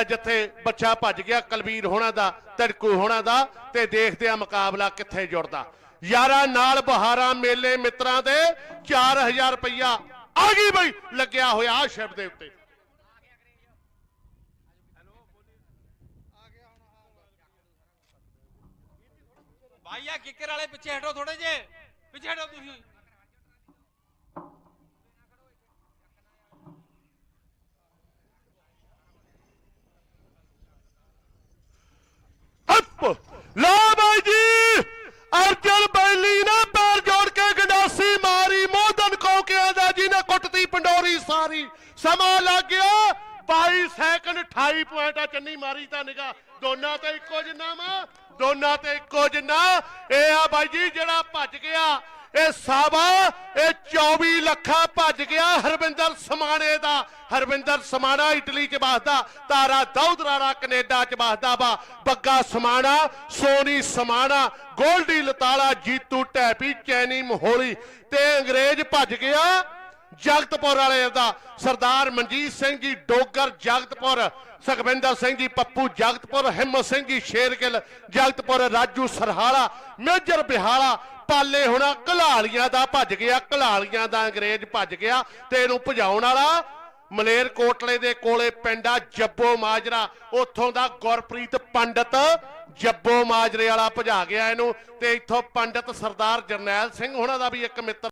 ਅਹ ਜਿੱਥੇ ਬੱਚਾ ਭੱਜ ਗਿਆ ਕਲਵੀਰ ਹੋਣਾ ਦਾ, ਤੜਕੂ ਹੋਣਾ ਦਾ, ਤੇ ਦੇਖਦੇ ਆ ਮੁਕਾਬਲਾ ਕਿੱਥੇ ਜੁੜਦਾ। ਯਾਰਾਂ ਨਾਲ ਬਹਾਰਾਂ ਮੇਲੇ ਮਿੱਤਰਾਂ ਦੇ 4000 ਰੁਪਈਆ ਆ ਗਈ ਬਈ, ਲੱਗਿਆ ਹੋਇਆ ਆਹ ਸ਼ਿਪ ਦੇ ਉੱਤੇ। ਭਾਈ ਕਿੱਕਰ ਵਾਲੇ ਪਿੱਛੇ ਹਟੋ ਥੋੜੇ ਜੇ ਪਿੱਛੇ ਹਟੋ ਤੁਸੀਂ। ਕੋਕਿਆਂ ਜੀ ਨੇ ਕੁੱਟਤੀ ਪੰਡੋਰੀ ਸਾਰੀ। ਸਮਾਂ ਲੱਗ ਗਿਆ। 22 ਸੈਕਿੰਡ 28 ਪੁਆਇੰਟ ਆ, ਚੰਨੀ ਮਾਰੀ ਤਾਂ ਨਿਗਾ। ਦੋਨਾਂ ਤੇ ਇੱਕੋ ਜਿੰਨਾ ਵਾ, ਦੋਨਾਂ ਤੇ ਇੱਕੋ ਜਿੰਨਾ। ਇਹ ਆ ਬਾਈ ਜੀ, ਜਿਹੜਾ ਭੱਜ ਗਿਆ, ਇਹ ਸਾਵਾ, ਇਹ 24 ਲੱਖਾਂ ਭੱਜ ਗਿਆ ਹਰਵਿੰਦਰ ਸਮਾਣੇ ਦਾ। ਹਰਵਿੰਦਰ ਸਮਾਣਾ ਇਟਲੀ ਚ ਵਸਦਾ, ਤਾਰਾ ਦੌਦਰਾਰਾ ਕੈਨੇਡਾ ਚ ਵਸਦਾ ਵਾ। ਬੱਗਾ ਸਮਾਣਾ, ਸੋਨੀ ਸਮਾਣਾ, ਗੋਲਡੀ ਲਤਾਲਾ, ਜੀਤੂ ਟੈਪੀ, ਚੈਨੀ ਮਹੋਲੀ। ਤੇ ਅੰਗਰੇਜ਼ ਭੱਜ ਗਿਆ। ਜਗਤਪੁਰ ਵਾਲੇ ਦਾ ਸਰਦਾਰ ਮਨਜੀਤ ਸਿੰਘ ਜੀ ਡੋਗਰ ਜਗਤਪੁਰ, ਸੁਖਵਿੰਦਰ ਸਿੰਘ ਜੀ ਪੱਪੂ ਜਗਤਪੁਰ, ਹਿੰਮਤ ਸਿੰਘ ਜੀ ਸ਼ੇਰਗਿੱਲ ਜਗਤਪੁਰ, ਰਾਜੂ ਸਰਹਾਲਾ, ਮੇਜਰ ਬਿਹਾਲਾ, ਪਾਲੇ ਹੋਣਾ, ਘਲਾਲੀਆਂ ਦਾ ਭੱਜ ਗਿਆ, ਘਲਾਲੀਆਂ ਦਾ ਅੰਗਰੇਜ਼ ਭੱਜ ਗਿਆ ਤੇ ਇਹਨੂੰ ਭਜਾਉਣ ਵਾਲਾ ਮਲੇਰ ਕੋਟਲੇ ਦੇ ਕੋਲੇ ਪਿੰਡਾ ਜੱਬੋ ਮਾਜਰਾ। ਉੱਥੋਂ ਦਾ ਗੁਰਪ੍ਰੀਤ ਪੰਡਤ ਜੱਬੋ ਮਾਜਰੇ ਵਾਲਾ ਭਜਾ ਗਿਆ ਇਹਨੂੰ ਤੇ ਇੱਥੋਂ ਪੰਡਤ ਸਰਦਾਰ ਜਰਨੈਲ ਸਿੰਘ ਉਹਨਾਂ ਦਾ ਵੀ ਇੱਕ ਮਿੱਤਰ